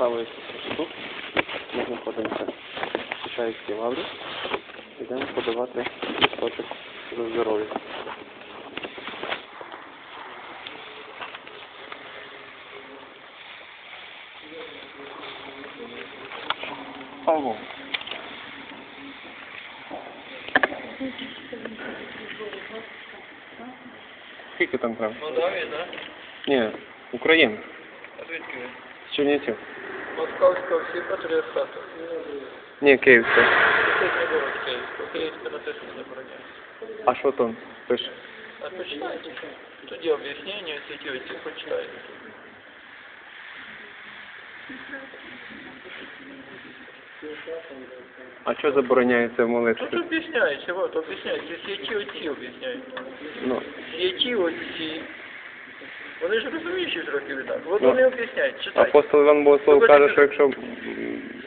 правої тут ми знаходимося в Чичаївській лаврі. Йдемо подавати листочок за здоров'я. Алло. Скільки там треба? Молдавія, так? Ні, Україна. А звідки ви? З Чернівців. Московського всі патріархату. Ні, Київська. Тут не було Київського. Київська на те, що забороняє. А що там пише? А почитайте. Тоді об'яснення, всі ті оці почитайте. А що забороняється в Тут молитві? об'ясняється, от об'ясняється, святі отці об'ясняють. Ну, Святі отці. Вони ж розуміють, що трохи відтак. От Ну, вони об'ясняють, читайте. апостол Іван Богослов Ну, каже, що якщо,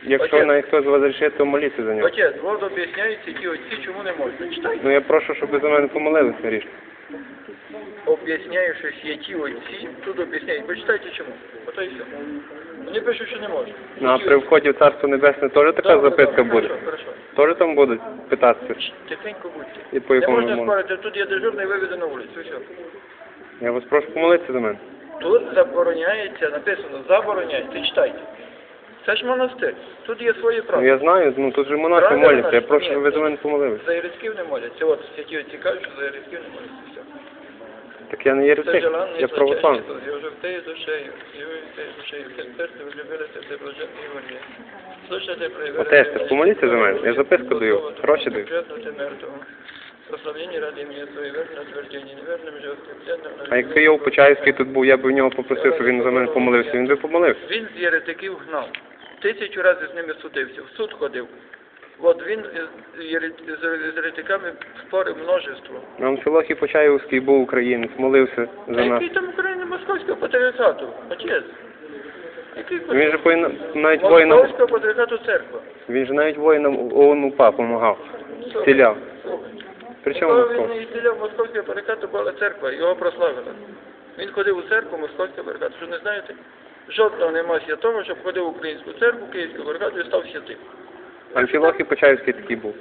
якщо Отець. на хтось возрішить, то моліться за нього. Отець, от об'ясняють святі отці, чому не можна. Читайте. Ну я прошу, щоб ви за мене помолилися річ. об'ясняю, що святі отці, тут об'ясняють, почитайте чому. Ото і все. Вони пишуть, що не можна. Ну а при отці. вході в Царство Небесне теж така Добре, записка добре, буде? Хорошо, хорошо. Теж там будуть питатися? Тихенько будьте. І по Не якому можна мові? спорити, тут є дежурний виведе на вулицю, все. Я вас прошу помолитися за мене. Тут забороняється, написано, забороняється, читайте. Це ж монастир, тут є свої Ну правила. я знаю, ну тут же монахи Правильно, моляться, я прошу, щоб ви за мене помолилися. За єрецьків не моляться. От святі отці кажуть, що за єрецьків не моляться, все. Так я не Це єретик, желанний я православний. і вже втеє душею, і ви втеє душею, все серце влюбилися в те блаженний волі. Слушайте, проявили... Отець, помоліться за мене, я записку даю, гроші даю. мертвому. Прославлення ради ім'я Твоє, верне твердіння, неверним же оскрепленним. А якби я у Почаївський тут був, я б у нього попросив, щоб він за мене помолився, він би помолився. Він з єретиків гнав. Тисячу разів з ними судився, в суд ходив. От він з єре- з єретиками спорив множество. На Амфілохі Почаївський був українець, молився А за нас. який там Україна московського патріархату? Отець. Який Він же повинен навіть воїнам, Московського патріархату церква. він же навіть воїнам ООН УПА допомагав, чому Коли він не стріляв московського патріархату, була церква, його прославила. Він ходив у церкву московського патріархату. Що не знаєте? Жодного нема святого, щоб ходив в українську церкву, київську патріархату і став святим. Амфілохій Почаївський такий був.